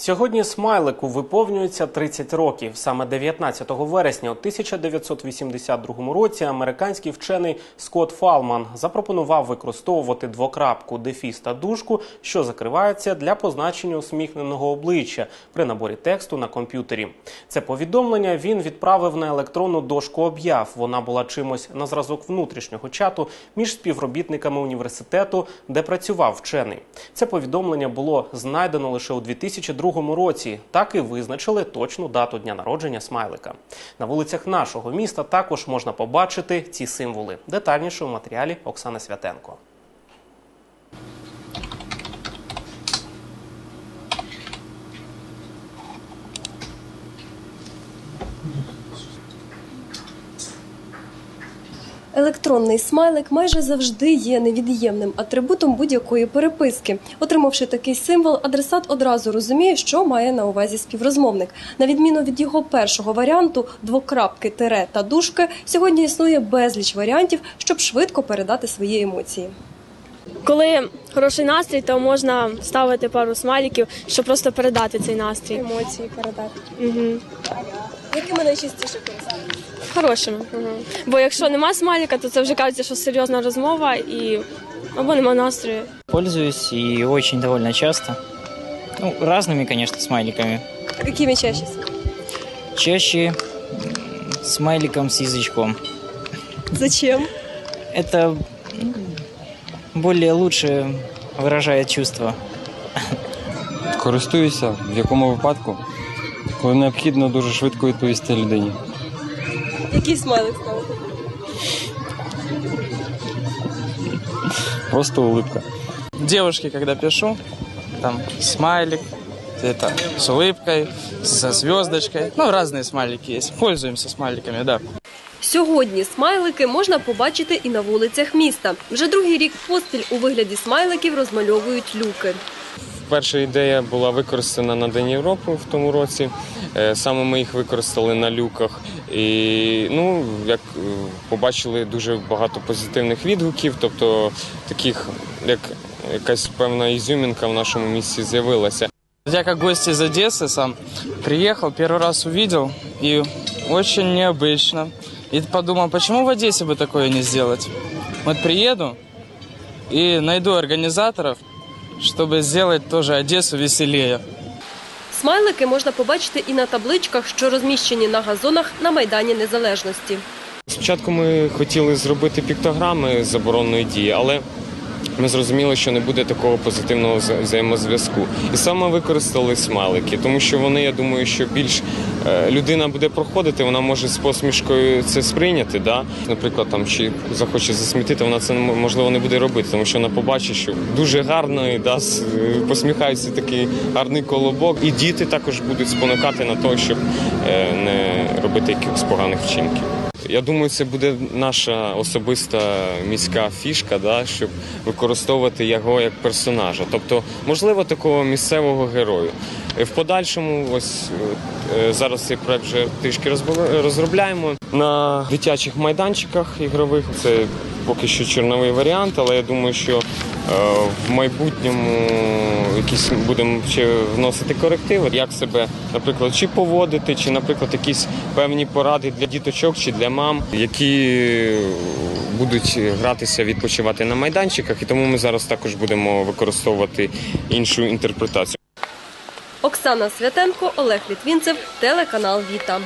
Сьогодні смайлику виповнюється 30 років. Саме 19 вересня у 1982 році американський вчений Скотт Фалман запропонував використовувати двокрапку, дефіс та дужку, що закриваються для позначення усміхненого обличчя при наборі тексту на комп'ютері. Це повідомлення він відправив на електронну дошку об'яв. Вона була чимось на зразок внутрішнього чату між співробітниками університету, де працював вчений. Це повідомлення було знайдено лише у 2002 році. Так і визначили точну дату дня народження смайлика. На вулицях нашого міста також можна побачити ці символи. Детальніше у матеріалі Оксани Святенко. Електронний смайлик майже завжди є невід'ємним атрибутом будь-якої переписки. Отримавши такий символ, адресат одразу розуміє, що має на увазі співрозмовник. На відміну від його першого варіанту двокрапки, тире та дужки, сьогодні існує безліч варіантів, щоб швидко передати свої емоції. Коли хороший настрій, то можна ставити пару смайликів, щоб просто передати цей настрій. Емоції передати. Угу. Якими найчастіше користуєтесь? Хорошими. Угу. Бо якщо нема смайлика, то це вже кажеться, що серйозна розмова і або нема настрою. Пользуюсь и очень довольно часто. Ну, разными, конечно, смайликами. Якими чаще? Чаще м, смайликом с язычком. Зачем? Это м, более лучше выражает чувства. Користуюся в якому випадку, коли необхідно дуже швидко відповісти людині. Який смайлик ставите? Просто улыбка. девушке, когда пишу, там смайлик, это с улыбкой, со звездочкой. Ну, разные смайлики есть. Пользуемся смайликами, да. Сьогодні смайлики можна побачити і на вулицях міста. Вже другий рік поспіль у вигляді смайликів розмальовують люки. Перша ідея була використана на День Європи в тому році. Е, Саме ми їх використали на люках. І ну, як е, побачили дуже багато позитивних відгуків, тобто таких, як якась певна ізюмінка в нашому місті з'явилася. Я как гость из Одессы сам приехал, первый раз увидел, и очень необычно. И подумал, почему в Одессе бы такое не сделать? Вот приеду и найду организаторов, чтобы сделать тоже Одессу веселее. Смайлики можна побачити і на табличках, що розміщені на газонах на Майдані Незалежності. Спочатку ми хотіли зробити піктограми заборонної дії, але ми зрозуміли, що не буде такого позитивного вза- взаємозв'язку. І саме використали смайлики, тому що вони, я думаю, що більш е, людина буде проходити, вона може з посмішкою це сприйняти. Да? Наприклад, там чи захоче засмітити, вона це можливо не буде робити, тому що вона побачить, що дуже гарний, да, с- е, посміхається такий гарний колобок. І діти також будуть спонукати на те, щоб е, не робити якихось поганих вчинків. Я думаю, це буде наша особиста міська фішка, да, щоб використовувати його як персонажа. Тобто, можливо, такого місцевого герою. Е, В подальшому, ось е, зараз цей проект вже трішки розробляємо на дитячих майданчиках ігрових. Це поки що чорновий варіант, але я думаю, що е, в майбутньому якісь будемо ще вносити корективи, як себе, наприклад, чи поводити, чи, наприклад, якісь певні поради для діточок чи для мам, які будуть гратися, відпочивати на майданчиках, і тому ми зараз також будемо використовувати іншу інтерпретацію. Оксана Святенко, Олег Літвінцев, телеканал Віта.